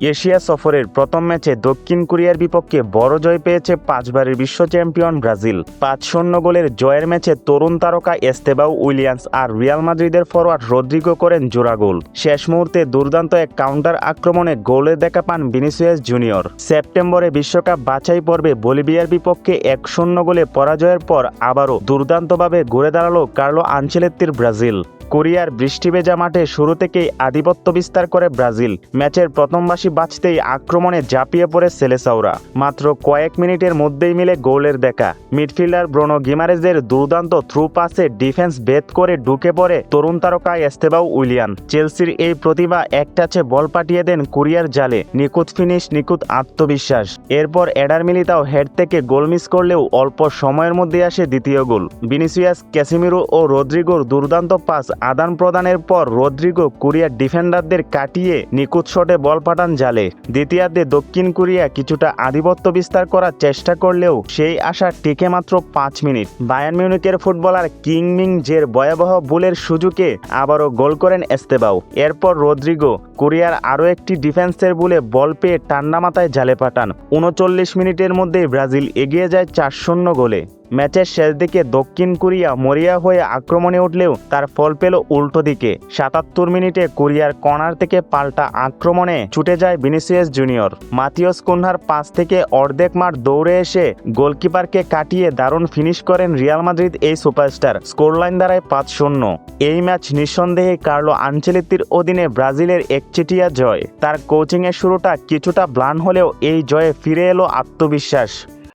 Asia সফরের প্রথম ম্যাচে দক্ষিণ কোরিয়ার বিপক্ষে বড় জয় পেয়েছে পাঁচবারের বিশ্ব চ্যাম্পিয়ন ব্রাজিল। পাঁচ শূন্য গোলের জয়ের ম্যাচে তরুণ তারকা এস্তেবাউ উইলিয়ামস আর রিয়াল মাদ্রিদের ফরোয়ার্ড রদ্রিগো করেন জোড়া গোল। শেষ মুহূর্তে দুর্দান্ত এক কাউন্টার আক্রমণে গোলের দেখা পান ভিনিসিয়াস জুনিয়র। সেপ্টেম্বরে বিশ্বকাপ বাছাই পর্বে বলিভিয়ার বিপক্ষে এক শূন্য গোলে পরাজয়ের পর আবারও দুর্দান্তভাবে ঘুরে দাঁড়াল কার্লো আঞ্চেলেত্তির ব্রাজিল। কোরিয়ার বৃষ্টি ভেজা মাঠে শুরু থেকেই আধিপত্য বিস্তার করে ব্রাজিল। ম্যাচের প্রথম বাসি বাঁচতেই আক্রমণে ঝাঁপিয়ে পড়ে সেলেসাওরা মাত্র কয়েক মিনিটের মধ্যেই মিলে গোলের দেখা। মিডফিল্ডার ব্রোনো গিমারেজের দুর্দান্ত থ্রু পাসে ডিফেন্স বেদ করে ঢুকে পড়ে তরুণ তারকা এস্তেবাউ উইলিয়ান। চেলসির এই প্রতিভা এক টাচে বল পাঠিয়ে দেন কোরিয়ার জালে। নিখুঁত ফিনিশ, নিখুঁত আত্মবিশ্বাস। এরপর এডার মিলিতাও হেড থেকে গোল মিস করলেও অল্প সময়ের মধ্যে আসে দ্বিতীয় গোল। ভিনিসিয়াস ক্যাসিমিরো ও রদ্রিগোর দুর্দান্ত পাস আদান প্রদানের পর রদ্রিগো কোরিয়ার ডিফেন্ডারদের কাটিয়ে নিখুঁত শটে বল পাঠান জালে। দ্বিতীয়ার্ধে দক্ষিণ কোরিয়া কিছুটা আধিপত্য বিস্তার করার চেষ্টা করলেও সেই আশা টিকে মাত্র পাঁচ মিনিট। বায়ান মিউনিকের ফুটবলার কিং মিং জের ভয়াবহ বুলের সুযোগে আবারও গোল করেন এস্তেবাউ এরপর রদ্রিগো কোরিয়ার আরও একটি ডিফেন্সের বুলে বল পেয়ে ঠান্ডা মাথায় জালে পাঠান। উনচল্লিশ মিনিটের মধ্যেই ব্রাজিল এগিয়ে যায় চার শূন্য গোলে। ম্যাচের শেষ দিকে দক্ষিণ কোরিয়া মরিয়া হয়ে আক্রমণে উঠলেও তার ফল পেল উল্টো দিকে। সাতাত্তর মিনিটে কোরিয়ার কর্নার থেকে পাল্টা আক্রমণে ছুটে যায় ভিনিসিয়াস জুনিয়র। মাতিয়স কুনহার পাস থেকে অর্ধেক মাঠ দৌড়ে এসে গোলকিপারকে কাটিয়ে দারুণ ফিনিশ করেন রিয়াল মাদ্রিদ এই সুপারস্টার। স্কোরলাইন দাঁড়ায় পাঁচ শূন্য। এই ম্যাচ নিঃসন্দেহে কার্লো আঞ্চেলিত্তির অধীনে ব্রাজিলের একচেটিয়া জয়। তার কোচিংয়ের শুরুটা কিছুটা ব্লান হলেও এই জয়ে ফিরে এলো আত্মবিশ্বাস।